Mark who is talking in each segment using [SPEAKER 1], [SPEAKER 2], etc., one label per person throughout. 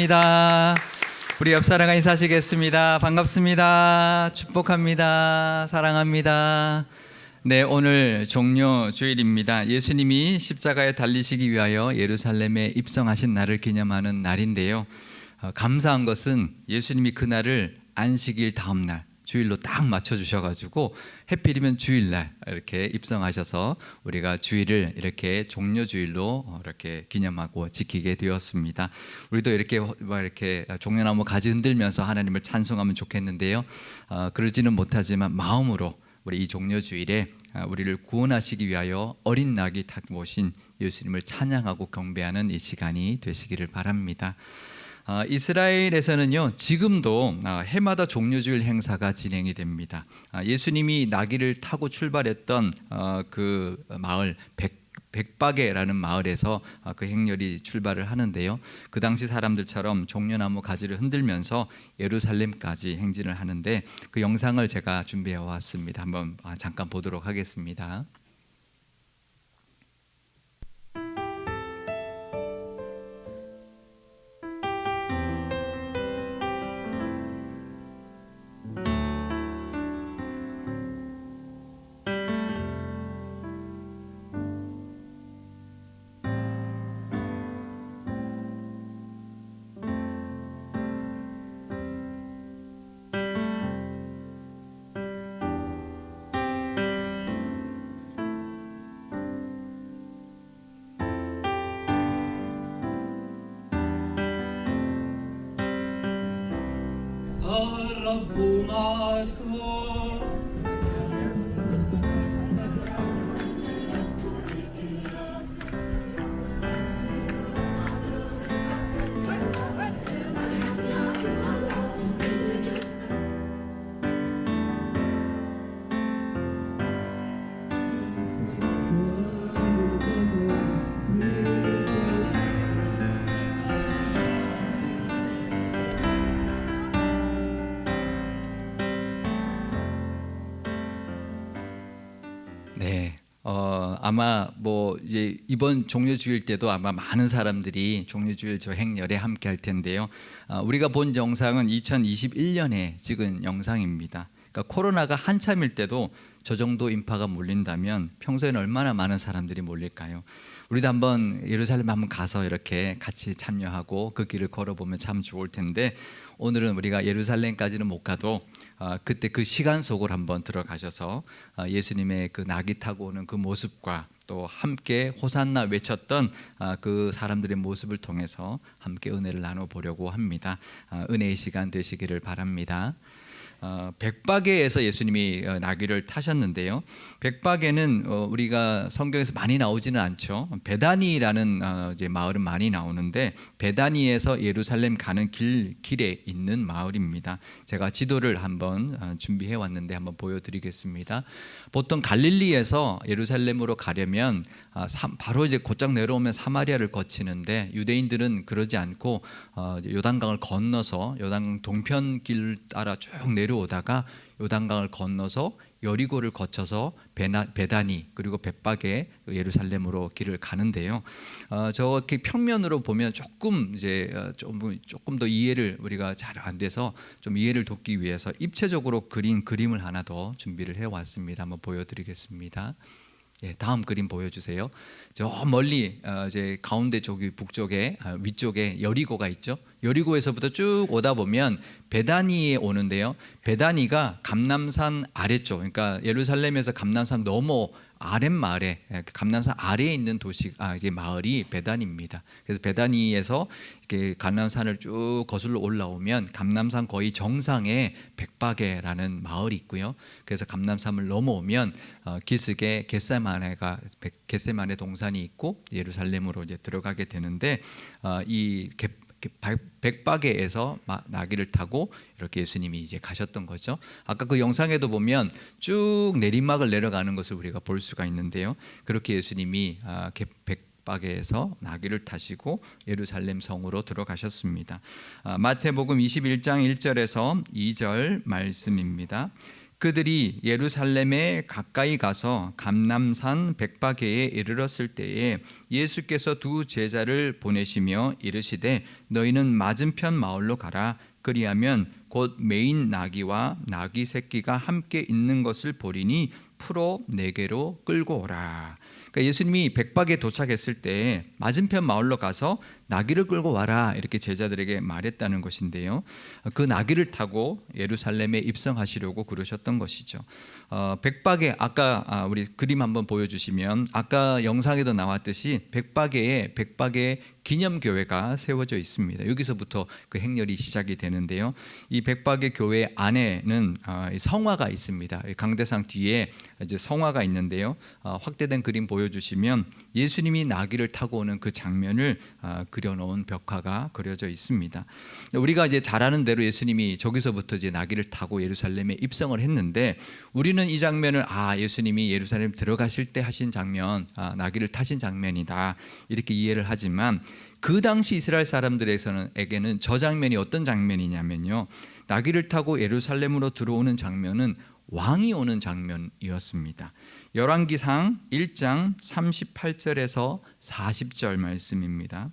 [SPEAKER 1] 축복합니다. 우리 옆 사람과 인사하시겠습니다. 반갑습니다. 축복합니다. 사랑합니다. 네, 오늘 종료 주일입니다. 예수님이 십자가에 달리시기 위하여 예루살렘에 입성하신 날을 기념하는 날인데요. 어, 감사한 것은 예수님이 그 날을 안식일 다음 날 주일로 딱 맞춰 주셔가지고 해필이면 주일날 이렇게 입성하셔서 우리가 주일을 이렇게 종료 주일로 어, 이렇게 기념하고 지키게 되었습니다. 우리도 이렇게 뭐 이렇게 종려나무 가지 흔들면서 하나님을 찬송하면 좋겠는데요. 어, 그러지는 못하지만 마음으로 우리 이 종료 주일에 어, 우리를 구원하시기 위하여 어린 낙이 타고 오신 예수님을 찬양하고 경배하는 이 시간이 되시기를 바랍니다. 아, 이스라엘에서는요 지금도 아, 해마다 종료주일 행사가 진행이 됩니다. 아, 예수님이 나귀를 타고 출발했던 어, 그 마을 백 백박에라는 마을에서 아, 그 행렬이 출발을 하는데요. 그 당시 사람들처럼 종려나무 가지를 흔들면서 예루살렘까지 행진을 하는데 그 영상을 제가 준비해 왔습니다. 한번 아, 잠깐 보도록 하겠습니다. buna 아마 뭐 이제 이번 종료주일 때도 아마 많은 사람들이 종료주일 저 행렬에 함께 할 텐데요. 아, 우리가 본 영상은 2021년에 찍은 영상입니다. 그러니까 코로나가 한참일 때도 저 정도 인파가 몰린다면 평소에는 얼마나 많은 사람들이 몰릴까요? 우리도 한번 예루살렘 한번 가서 이렇게 같이 참여하고 그 길을 걸어보면 참 좋을 텐데 오늘은 우리가 예루살렘까지는 못 가도 아, 그때 그 시간 속을 한번 들어가셔서 아, 예수님의 그 낙이 타고 오는 그 모습과 또 함께 호산나 외쳤던 아, 그 사람들의 모습을 통해서 함께 은혜를 나눠 보려고 합니다. 아, 은혜의 시간 되시기를 바랍니다. 어, 백박에에서 예수님이 어, 나귀를 타셨는데요. 백박에는 어, 우리가 성경에서 많이 나오지는 않죠. 베다니라는 마을은 많이 나오는데 베다니에서 예루살렘 가는 길 길에 있는 마을입니다. 제가 지도를 한번 어, 준비해 왔는데 한번 보여드리겠습니다. 보통 갈릴리에서 예루살렘으로 가려면 아, 사- 바로 이제 곧장 내려오면 사마리아를 거치는데 유대인들은 그러지 않고 어, 요단강을 건너서 요단강 동편 길 따라 쭉 내려오다가 요단강을 건너서 여리고를 거쳐서 베나, 베다니 그리고 벳박에 예루살렘으로 길을 가는데요. 어, 저렇게 평면으로 보면 조금 이제 어, 좀 조금 더 이해를 우리가 잘 안 돼서 좀 이해를 돕기 위해서 입체적으로 그린 그림을 하나 더 준비를 해 왔습니다. 한번 보여드리겠습니다. 예, 다음 그림 보여주세요. 저 멀리 어, 이제 가운데 저기 북쪽에 아, 위쪽에 여리고가 있죠. 여리고에서부터 쭉 오다 보면 베다니에 오는데요. 베다니가 감남산 아래쪽, 그러니까 예루살렘에서 감남산 넘어 아랫마을에 예, 감남산 아래에 있는 도시 아 이게 마을이 베다니입니다. 그래서 베다니에서 이렇게 감남산을 쭉 거슬러 올라오면 감남산 거의 정상에 백박에라는 마을이 있고요. 그래서 감남산을 넘어오면 어, 기슭에 겟세마네가 백- 겟세마네 동산이 있고 예루살렘으로 이제 들어가게 되는데 어, 이 겟- 겟- 백- 백박에에서 마- 나귀를 타고 이렇게 예수님이 이제 가셨던 거죠. 아까 그 영상에도 보면 쭉 내리막을 내려가는 것을 우리가 볼 수가 있는데요. 그렇게 예수님이 아, 겟- 백박에에서 나귀를 타시고 예루살렘 성으로 들어가셨습니다. 아, 마태복음 21장 1절에서 2절 말씀입니다. 그들이 예루살렘에 가까이 가서 감남산 백바게에 이르렀을 때에 예수께서 두 제자를 보내시며 이르시되 너희는 맞은편 마을로 가라 그리하면 곧 메인 나귀와 나귀 새끼가 함께 있는 것을 보리니 풀어 내게로 끌고 오라. 그러니까 예수님이 백박에 도착했을 때 맞은편 마을로 가서 나귀를 끌고 와라 이렇게 제자들에게 말했다는 것인데요. 그 나귀를 타고 예루살렘에 입성하시려고 그러셨던 것이죠. 어, 백박에 아까 아, 우리 그림 한번 보여주시면 아까 영상에도 나왔듯이 백박에에 백박에 기념교회가 세워져 있습니다. 여기서부터 그 행렬이 시작이 되는데요. 이 백박의 교회 안에는 아, 이 성화가 있습니다. 이 강대상 뒤에 이제 성화가 있는데요. 아, 확대된 그림 보여주시면 예수님이 나귀를 타고 오는 그 장면을 아, 그려놓은 벽화가 그려져 있습니다. 우리가 이제 잘 아는 대로 예수님이 저기서부터 이제 나귀를 타고 예루살렘에 입성을 했는데 우리는 이 장면을 아 예수님이 예루살렘 들어가실 때 하신 장면, 아, 나귀를 타신 장면이다 이렇게 이해를 하지만 그 당시 이스라엘 사람들에게는 저 장면이 어떤 장면이냐면요. 나귀를 타고 예루살렘으로 들어오는 장면은 왕이 오는 장면이었습니다. 열왕기상 1장 38절에서 40절 말씀입니다.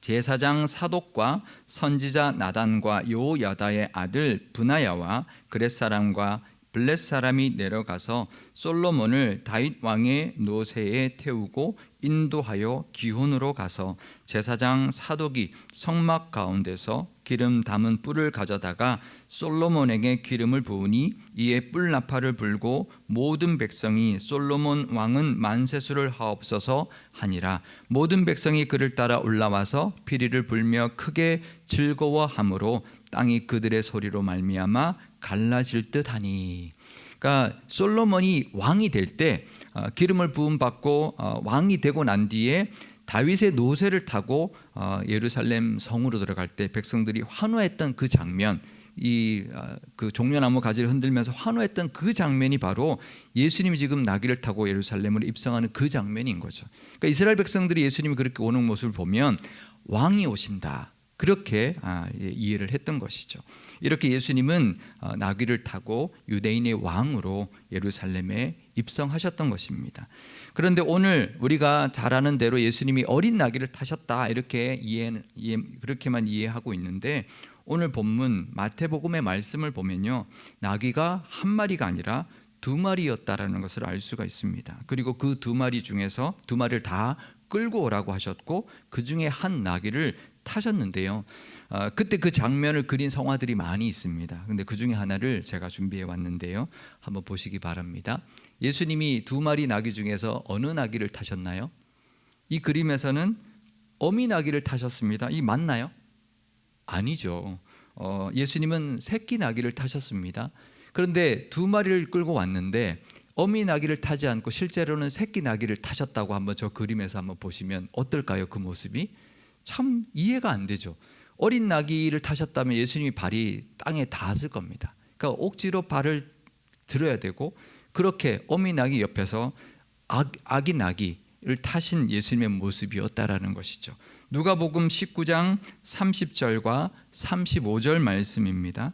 [SPEAKER 1] 제사장 사독과 선지자 나단과 요야다의 아들 분하야와 그렛 사람과 블렛 사람이 내려가서 솔로몬을 다윗 왕의 노새에 태우고 인도하여 기혼으로 가서 제사장 사독이 성막 가운데서 기름 담은 뿔을 가져다가 솔로몬에게 기름을 부으니 이에 뿔 나팔을 불고 모든 백성이 솔로몬 왕은 만세수를 하옵소서 하니라. 모든 백성이 그를 따라 올라와서 피리를 불며 크게 즐거워함으로 땅이 그들의 소리로 말미암아 갈라질 듯하니. 그러니까 솔로몬이 왕이 될때 어, 기름을 부음 받고 어, 왕이 되고 난 뒤에 다윗의 노새를 타고 어, 예루살렘 성으로 들어갈 때 백성들이 환호했던 그 장면 이그 종려나무 가지를 흔들면서 환호했던 그 장면이 바로 예수님이 지금 나귀를 타고 예루살렘으로 입성하는 그 장면인 거죠. 그러니까 이스라엘 백성들이 예수님이 그렇게 오는 모습을 보면 왕이 오신다. 그렇게 아, 예, 이해를 했던 것이죠. 이렇게 예수님은 어, 나귀를 타고 유대인의 왕으로 예루살렘에 입성하셨던 것입니다. 그런데 오늘 우리가 잘 아는 대로 예수님이 어린 나귀를 타셨다 이렇게 이해, 이해 그렇게만 이해하고 있는데 오늘 본문 마태복음의 말씀을 보면요 나귀가 한 마리가 아니라 두 마리였다라는 것을 알 수가 있습니다. 그리고 그 두 마리 중에서 두 마리를 다 끌고 오라고 하셨고 그 중에 한 나귀를 타셨는데요. 어, 그때 그 장면을 그린 성화들이 많이 있습니다. 근데 그 중에 하나를 제가 준비해 왔는데요. 한번 보시기 바랍니다. 예수님이 두 마리 나귀 중에서 어느 나귀를 타셨나요? 이 그림에서는 어미 나귀를 타셨습니다. 이 맞나요? 아니죠. 어, 예수님은 새끼 나귀를 타셨습니다. 그런데 두 마리를 끌고 왔는데 어미 나귀를 타지 않고 실제로는 새끼 나귀를 타셨다고 한번 저 그림에서 한번 보시면 어떨까요? 그 모습이 참 이해가 안 되죠. 어린 나귀를 타셨다면 예수님이 발이 땅에 닿았을 겁니다. 그러니까 억지로 발을 들어야 되고 그렇게 어미 나귀 옆에서 아, 아기 나귀를 타신 예수님의 모습이었다라는 것이죠. 누가복음 19장 30절과 35절 말씀입니다.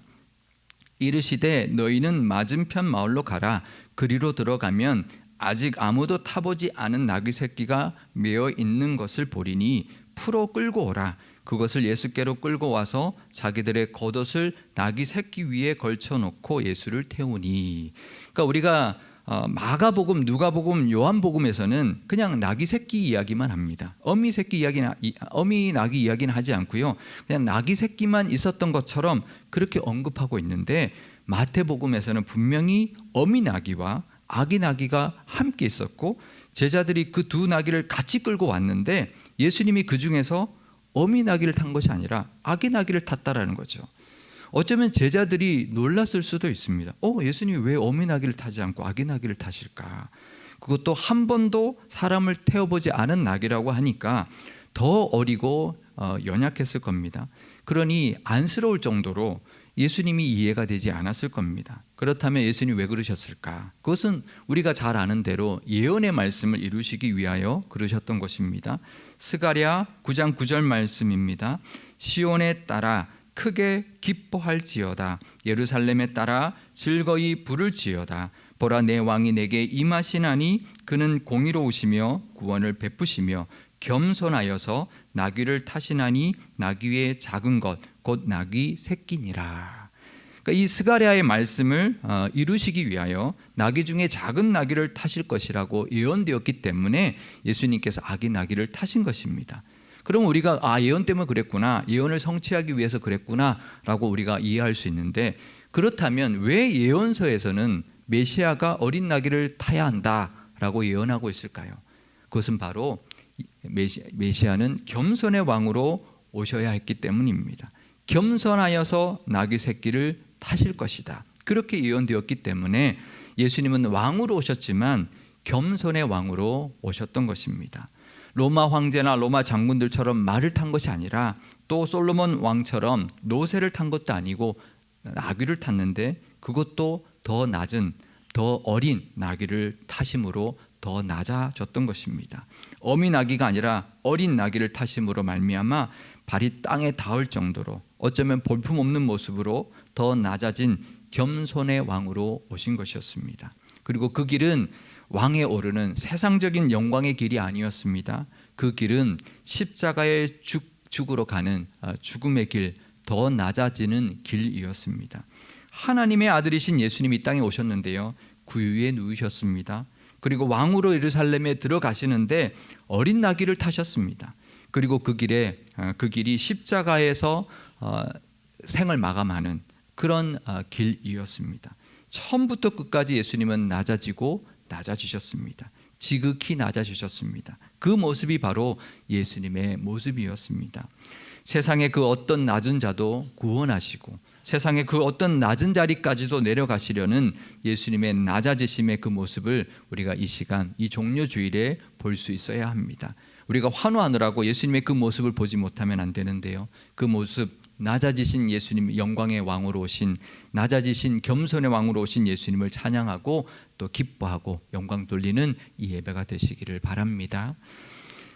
[SPEAKER 1] 이르시되 너희는 맞은편 마을로 가라 그리로 들어가면 아직 아무도 타보지 않은 나귀 새끼가 메어 있는 것을 보리니 풀어 끌고 오라 그것을 예수께로 끌고 와서 자기들의 겉옷을 나귀 새끼 위에 걸쳐 놓고 예수를 태우니 그러니까 우리가 어, 마가복음, 누가복음, 요한복음에서는 그냥 나귀 새끼 이야기만 합니다. 어미 새끼 이야기나 어미 나귀 이야기는 하지 않고요. 그냥 나귀 새끼만 있었던 것처럼 그렇게 언급하고 있는데 마태복음에서는 분명히 어미 나귀와 아기 나귀가 함께 있었고 제자들이 그두 나귀를 같이 끌고 왔는데 예수님이 그 중에서 어미 나귀를 탄 것이 아니라 아기 나귀를 탔다라는 거죠. 어쩌면 제자들이 놀랐을 수도 있습니다. 어, 예수님이 왜 어미 나귀를 타지 않고 아기 나귀를 타실까? 그것도 한 번도 사람을 태워보지 않은 나귀라고 하니까 더 어리고 어, 연약했을 겁니다. 그러니 안쓰러울 정도로 예수님이 이해가 되지 않았을 겁니다. 그렇다면 예수님이 왜 그러셨을까? 그것은 우리가 잘 아는 대로 예언의 말씀을 이루시기 위하여 그러셨던 것입니다. 스가랴 9장 9절 말씀입니다. 시온에 따라 크게 기뻐할지어다 예루살렘에 따라 즐거이 부를지어다 보라 내 왕이 내게 임하시나니 그는 공의로우시며 구원을 베푸시며 겸손하여서 나귀를 타시나니 나귀의 작은 것 곧 나귀 새끼니라. 그러니까 이 스가랴의 말씀을 어, 이루시기 위하여 나귀 중에 작은 나귀를 타실 것이라고 예언되었기 때문에 예수님께서 아기 나귀를 타신 것입니다. 그럼 우리가 아 예언 때문에 그랬구나 예언을 성취하기 위해서 그랬구나라고 우리가 이해할 수 있는데 그렇다면 왜 예언서에서는 메시아가 어린 나귀를 타야 한다라고 예언하고 있을까요? 그것은 바로 메시, 메시아는 겸손의 왕으로 오셔야 했기 때문입니다. 겸손하여서 나귀 새끼를 타실 것이다. 그렇게 예언되었기 때문에 예수님은 왕으로 오셨지만 겸손의 왕으로 오셨던 것입니다. 로마 황제나 로마 장군들처럼 말을 탄 것이 아니라 또 솔로몬 왕처럼 노새를 탄 것도 아니고 나귀를 탔는데 그것도 더 낮은 더 어린 나귀를 타심으로 더 낮아졌던 것입니다. 어미 나귀가 아니라 어린 나귀를 타심으로 말미암아 발이 땅에 닿을 정도로 어쩌면 볼품 없는 모습으로 더 낮아진 겸손의 왕으로 오신 것이었습니다. 그리고 그 길은 왕에 오르는 세상적인 영광의 길이 아니었습니다. 그 길은 십자가의 죽, 죽으로 가는 아, 죽음의 길, 더 낮아지는 길이었습니다. 하나님의 아들이신 예수님이 이 땅에 오셨는데요. 구유에 누우셨습니다. 그리고 왕으로 예루살렘에 들어가시는데 어린 나귀를 타셨습니다. 그리고 그 길에 어, 그 길이 십자가에서 어, 생을 마감하는 그런 어, 길이었습니다. 처음부터 끝까지 예수님은 낮아지고 낮아지셨습니다. 지극히 낮아지셨습니다. 그 모습이 바로 예수님의 모습이었습니다. 세상의 그 어떤 낮은 자도 구원하시고 세상의 그 어떤 낮은 자리까지도 내려가시려는 예수님의 낮아지심의 그 모습을 우리가 이 시간 이 종료 주일에 볼 수 있어야 합니다. 우리가 환호하느라고 예수님의 그 모습을 보지 못하면 안 되는데요. 그 모습 낮아지신 예수님 영광의 왕으로 오신 낮아지신 겸손의 왕으로 오신 예수님을 찬양하고 또 기뻐하고 영광 돌리는 이 예배가 되시기를 바랍니다.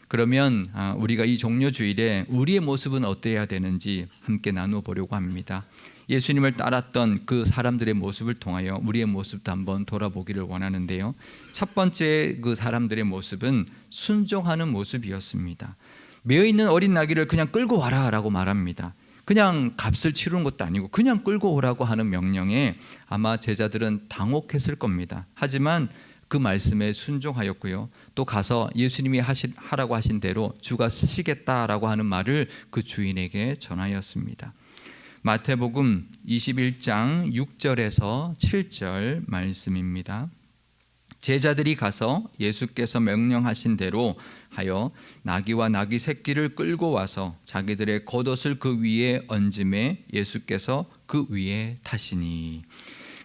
[SPEAKER 1] 그러면 아, 우리가 이 종료 주일에 우리의 모습은 어때야 되는지 함께 나누어 보려고 합니다. 예수님을 따랐던 그 사람들의 모습을 통하여 우리의 모습도 한번 돌아보기를 원하는데요. 첫 번째 그 사람들의 모습은 순종하는 모습이었습니다. 매어 있는 어린 나귀를 그냥 끌고 와라라고 말합니다. 그냥 값을 치르는 것도 아니고 그냥 끌고 오라고 하는 명령에 아마 제자들은 당혹했을 겁니다. 하지만 그 말씀에 순종하였고요. 또 가서 예수님이 하시, 하라고 하신 대로 주가 쓰시겠다라고 하는 말을 그 주인에게 전하였습니다. 마태복음 21장 6절에서 7절 말씀입니다. 제자들이 가서 예수께서 명령하신 대로 하여 나귀와 나귀 새끼를 끌고 와서 자기들의 겉옷을 그 위에 얹음에 예수께서 그 위에 타시니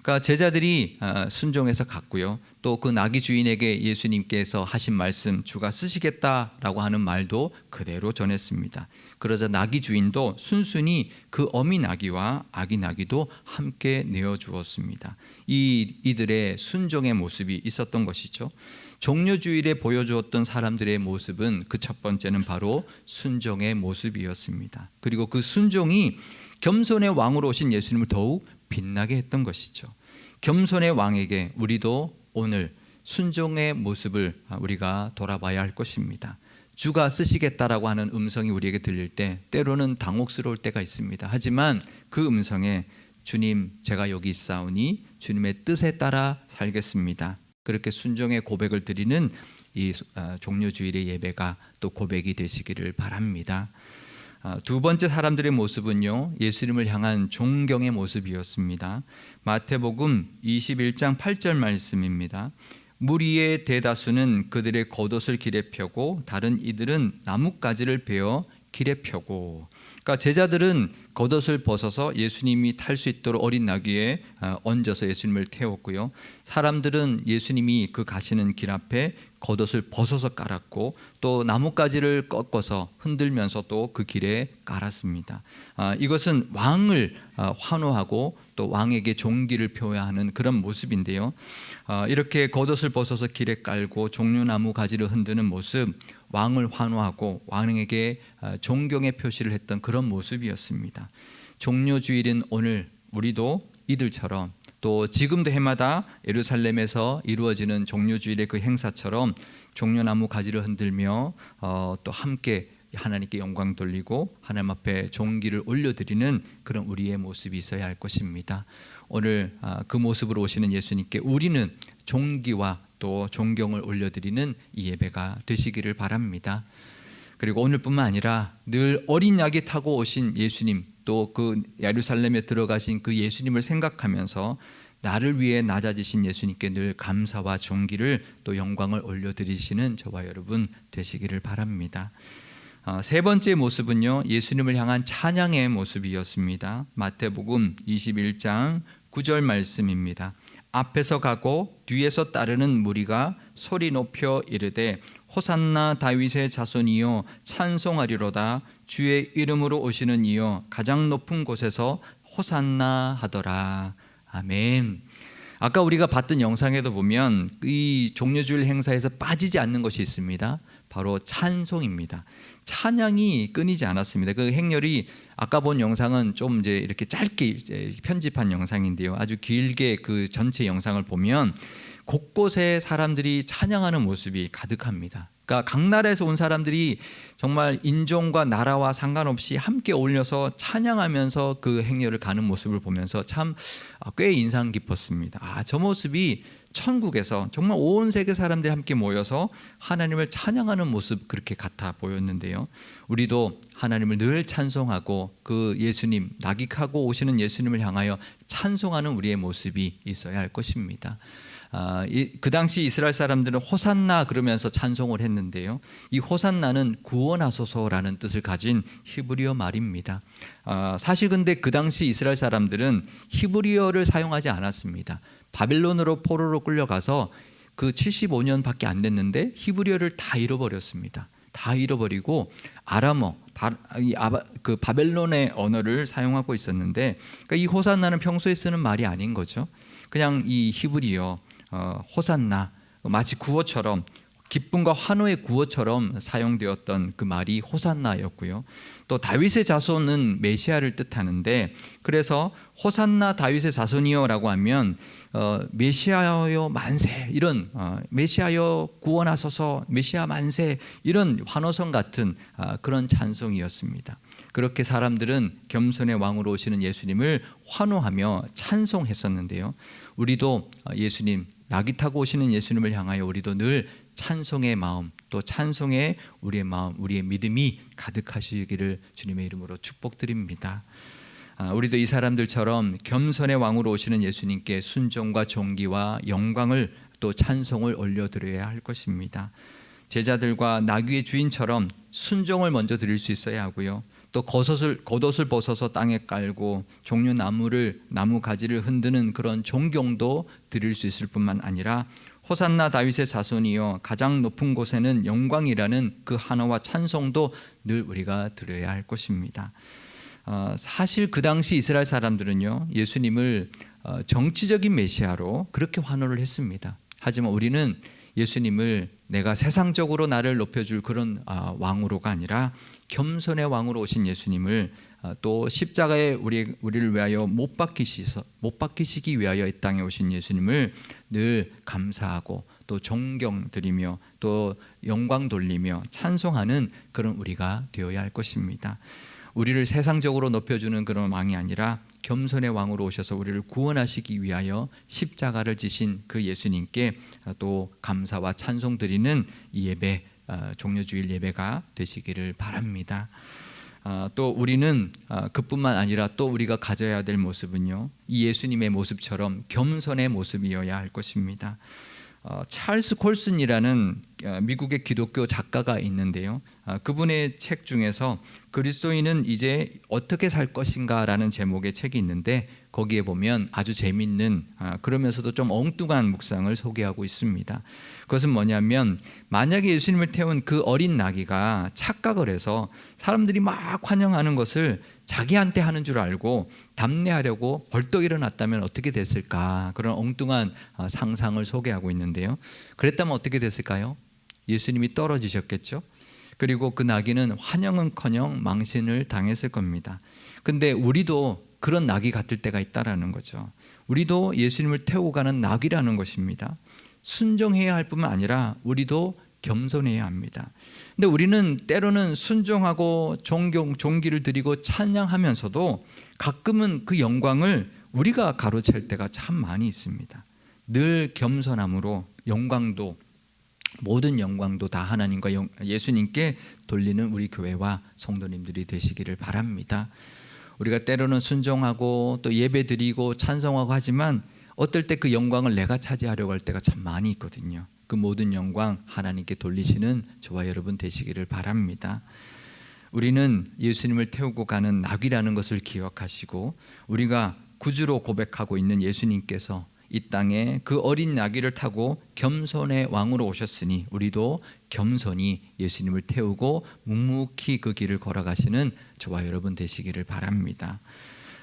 [SPEAKER 1] 그러니까 제자들이 아, 순종해서 갔고요. 또 그 나귀 주인에게 예수님께서 하신 말씀 주가 쓰시겠다라고 하는 말도 그대로 전했습니다. 그러자 나귀 주인도 순순히 그 어미 나귀와 아기 나귀도 함께 내어 주었습니다. 이 이들의 순종의 모습이 있었던 것이죠. 종료 주일에 보여주었던 사람들의 모습은 그 첫 번째는 바로 순종의 모습이었습니다. 그리고 그 순종이 겸손의 왕으로 오신 예수님을 더욱 빛나게 했던 것이죠. 겸손의 왕에게 우리도 오늘 순종의 모습을 우리가 돌아봐야 할 것입니다. 주가 쓰시겠다라고 하는 음성이 우리에게 들릴 때 때로는 당혹스러울 때가 있습니다. 하지만 그 음성에 주님 제가 여기 있사오니 주님의 뜻에 따라 살겠습니다. 그렇게 순종의 고백을 드리는 이 아, 종료주일의 예배가 또 고백이 되시기를 바랍니다. 아, 두 번째 사람들의 모습은요 예수님을 향한 존경의 모습이었습니다. 마태복음 21장 8절 말씀입니다. 무리의 대다수는 그들의 겉옷을 길에 펴고 다른 이들은 나뭇가지를 베어 길에 펴고 그러니까 제자들은 겉옷을 벗어서 예수님이 탈 수 있도록 어린 나귀에 어, 얹어서 예수님을 태웠고요. 사람들은 예수님이 그 가시는 길 앞에 겉옷을 벗어서 깔았고 또 나뭇가지를 꺾어서 흔들면서 또 그 길에 깔았습니다. 아, 이것은 왕을 아, 환호하고 또 왕에게 종기를 표하는 그런 모습인데요. 아, 이렇게 겉옷을 벗어서 길에 깔고 종려나무 가지를 흔드는 모습, 왕을 환호하고 왕에게 아, 존경의 표시를 했던 그런 모습이었습니다. 종료 주일인 오늘 우리도 이들처럼 또 지금도 해마다 예루살렘에서 이루어지는 종료 주일의 그 행사처럼 종려나무 가지를 흔들며 어, 또 함께 하나님께 영광 돌리고 하나님 앞에 종기를 올려드리는 그런 우리의 모습이 있어야 할 것입니다. 오늘 아, 그 모습으로 오시는 예수님께 우리는 종기와 또 존경을 올려드리는 이 예배가 되시기를 바랍니다. 그리고 오늘뿐만 아니라 늘 어린 양이 타고 오신 예수님 또 그 예루살렘에 들어가신 그 예수님을 생각하면서 나를 위해 낮아지신 예수님께 늘 감사와 존귀를 또 영광을 올려드리시는 저와 여러분 되시기를 바랍니다. 어, 세 번째 모습은요 예수님을 향한 찬양의 모습이었습니다. 마태복음 21장 9절 말씀입니다. 앞에서 가고 뒤에서 따르는 무리가 소리 높여 이르되 호산나 다윗의 자손이여 찬송하리로다 주의 이름으로 오시는 이여 가장 높은 곳에서 호산나 하더라 아멘. 아까 우리가 봤던 영상에도 보면 이 종려주일 행사에서 빠지지 않는 것이 있습니다. 바로 찬송입니다. 찬양이 끊이지 않았습니다. 그 행렬이 아까 본 영상은 좀 이제 이렇게 짧게 이제 편집한 영상인데요. 아주 길게 그 전체 영상을 보면 곳곳에 사람들이 찬양하는 모습이 가득합니다. 그러니까 각 나라에서 온 사람들이 정말 인종과 나라와 상관없이 함께 어울려서 찬양하면서 그 행렬을 가는 모습을 보면서 참 꽤 인상 깊었습니다. 아, 저 모습이 천국에서 정말 온 세계 사람들이 함께 모여서 하나님을 찬양하는 모습 그렇게 같아 보였는데요. 우리도 하나님을 늘 찬송하고 그 예수님 낙익하고 오시는 예수님을 향하여 찬송하는 우리의 모습이 있어야 할 것입니다. 아, 이, 그 당시 이스라엘 사람들은 호산나 그러면서 찬송을 했는데요. 이 호산나는 구원하소서라는 뜻을 가진 히브리어 말입니다. 아, 사실 근데 그 당시 이스라엘 사람들은 히브리어를 사용하지 않았습니다. 바벨론으로 포로로 끌려가서 그 75년밖에 안 됐는데 히브리어를 다 잃어버렸습니다. 다 잃어버리고 아람어, 그 바벨론의 언어를 사용하고 있었는데 그러니까 이 호산나는 평소에 쓰는 말이 아닌 거죠. 그냥 이 히브리어 어, 호산나 마치 구호처럼 기쁨과 환호의 구호처럼 사용되었던 그 말이 호산나였고요. 또 다윗의 자손은 메시아를 뜻하는데 그래서 호산나 다윗의 자손이여라고 하면 어, 메시아여 만세 이런 어, 메시아여 구원하소서 메시아 만세 이런 환호성 같은 아, 그런 찬송이었습니다. 그렇게 사람들은 겸손의 왕으로 오시는 예수님을 환호하며 찬송했었는데요. 우리도 예수님 낙이 타고 오시는 예수님을 향하여 우리도 늘 찬송의 마음 또 찬송의 우리의 마음 우리의 믿음이 가득하시기를 주님의 이름으로 축복드립니다. 아, 우리도 이 사람들처럼 겸손의 왕으로 오시는 예수님께 순종과 존귀와 영광을 또 찬송을 올려드려야 할 것입니다. 제자들과 나귀의 주인처럼 순종을 먼저 드릴 수 있어야 하고요. 또 겉옷을 겉옷을 벗어서 땅에 깔고 종려 나무를 나무 가지를 흔드는 그런 존경도 드릴 수 있을 뿐만 아니라 호산나 다윗의 자손이여 가장 높은 곳에는 영광이라는 그 한어와 찬송도 늘 우리가 드려야 할 것입니다. 어, 사실 그 당시 이스라엘 사람들은요 예수님을 어, 정치적인 메시아로 그렇게 환호를 했습니다. 하지만 우리는 예수님을 내가 세상적으로 나를 높여줄 그런 아, 왕으로가 아니라 겸손의 왕으로 오신 예수님을 아, 또 십자가에 우리 우리를 위하여 못 박히시서 못 박히시기 위하여 이 땅에 오신 예수님을 늘 감사하고 또 존경 드리며 또 영광 돌리며 찬송하는 그런 우리가 되어야 할 것입니다. 우리를 세상적으로 높여주는 그런 왕이 아니라 겸손의 왕으로 오셔서 우리를 구원하시기 위하여 십자가를 지신 그 예수님께 또 감사와 찬송 드리는 이 예배 어, 종료 주일 예배가 되시기를 바랍니다. 아, 또 우리는 아, 그뿐만 아니라 또 우리가 가져야 될 모습은요 이 예수님의 모습처럼 겸손의 모습이어야 할 것입니다. 어, 찰스 콜슨이라는 어, 미국의 기독교 작가가 있는데요. 아, 그분의 책 중에서 그리스도인은 이제 어떻게 살 것인가라는 제목의 책이 있는데 거기에 보면 아주 재밌는 아, 그러면서도 좀 엉뚱한 묵상을 소개하고 있습니다. 그것은 뭐냐면 만약에 예수님을 태운 그 어린 나귀가 착각을 해서 사람들이 막 환영하는 것을 자기한테 하는 줄 알고 답례하려고 벌떡 일어났다면 어떻게 됐을까 그런 엉뚱한 아, 상상을 소개하고 있는데요. 그랬다면 어떻게 됐을까요? 예수님이 떨어지셨겠죠. 그리고 그 나귀는 환영은커녕 망신을 당했을 겁니다. 근데 우리도 그런 나귀 같을 때가 있다라는 거죠. 우리도 예수님을 태우고 가는 나귀라는 것입니다. 순종해야 할 뿐만 아니라 우리도 겸손해야 합니다. 근데 우리는 때로는 순종하고 존경 존귀를 드리고 찬양하면서도 가끔은 그 영광을 우리가 가로챌 때가 참 많이 있습니다. 늘 겸손함으로 영광도 모든 영광도 다 하나님과 영- 예수님께 돌리는 우리 교회와 성도님들이 되시기를 바랍니다. 우리가 때로는 순종하고 또 예배 드리고 찬송하고 하지만 어떨 때 그 영광을 내가 차지하려고 할 때가 참 많이 있거든요. 그 모든 영광 하나님께 돌리시는 저와 여러분 되시기를 바랍니다. 우리는 예수님을 태우고 가는 낙이라는 것을 기억하시고 우리가 구주로 고백하고 있는 예수님께서 이 땅에 그 어린 나귀를 타고 겸손의 왕으로 오셨으니 우리도 겸손히 예수님을 태우고 묵묵히 그 길을 걸어가시는 저와 여러분 되시기를 바랍니다.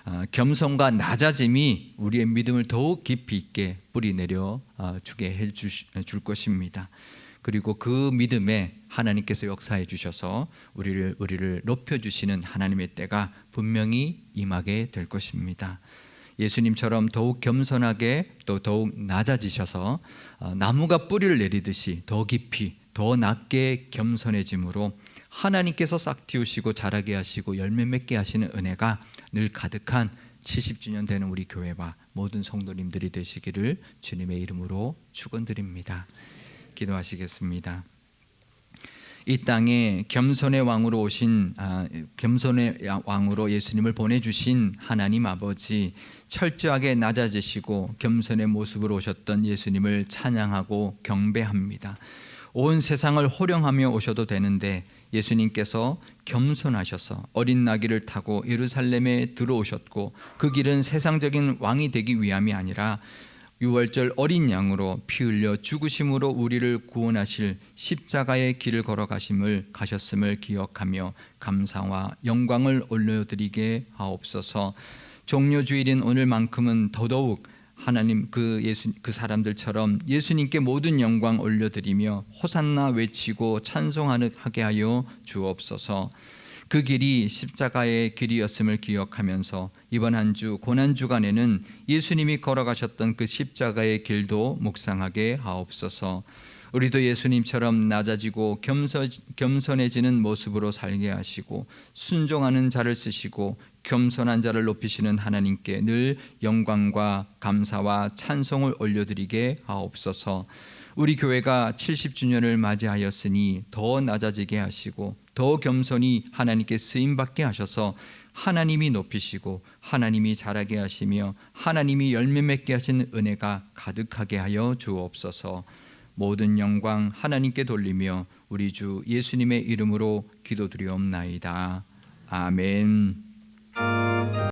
[SPEAKER 1] 아, 겸손과 낮아짐이 우리의 믿음을 더욱 깊이 있게 뿌리 내려 아, 주게 해줄 줄 것입니다. 그리고 그 믿음에 하나님께서 역사해 주셔서 우리를 우리를 높여 주시는 하나님의 때가 분명히 임하게 될 것입니다. 예수님처럼 더욱 겸손하게 또 더욱 낮아지셔서 어, 나무가 뿌리를 내리듯이 더 깊이 더 낮게 겸손해짐으로 하나님께서 싹 틔우시고 자라게 하시고 열매 맺게 하시는 은혜가 늘 가득한 70주년 되는 우리 교회와 모든 성도님들이 되시기를 주님의 이름으로 축원드립니다. 기도하시겠습니다. 이 땅에 겸손의 왕으로 오신 아, 겸손의 왕으로 예수님을 보내주신 하나님 아버지 철저하게 낮아지시고 겸손의 모습으로 오셨던 예수님을 찬양하고 경배합니다. 온 세상을 호령하며 오셔도 되는데 예수님께서 겸손하셔서 어린 나귀를 타고 예루살렘에 들어오셨고 그 길은 세상적인 왕이 되기 위함이 아니라 유월절 어린 양으로 피 흘려 죽으심으로 우리를 구원하실 십자가의 길을 걸어가심을 가셨음을 기억하며 감사와 영광을 올려드리게 하옵소서. 종료 주일인 오늘만큼은 더더욱 하나님 그 예수 그 사람들처럼 예수님께 모든 영광 올려드리며 호산나 외치고 찬송하게 하여 주옵소서. 그 길이 십자가의 길이었음을 기억하면서 이번 한 주 고난 주간에는 예수님이 걸어가셨던 그 십자가의 길도 묵상하게 하옵소서. 우리도 예수님처럼 낮아지고 겸손, 겸손 해지는 모습으로 살게 하시고 순종하는 자를 쓰시고 겸손한 자를 높이시는 하나님께 늘 영광과 감사와 찬송을 올려드리게 하옵소서. 우리 교회가 70주년을 맞이하였으니 더 낮아지게 하시고 더 겸손히 하나님께 쓰임 받게 하셔서 하나님이 높이시고 하나님이 자라게 하시며 하나님이 열매 맺게 하시는 은혜가 가득하게 하여 주옵소서. 모든 영광 하나님께 돌리며 우리 주 예수님의 이름으로 기도드리옵나이다. 아멘.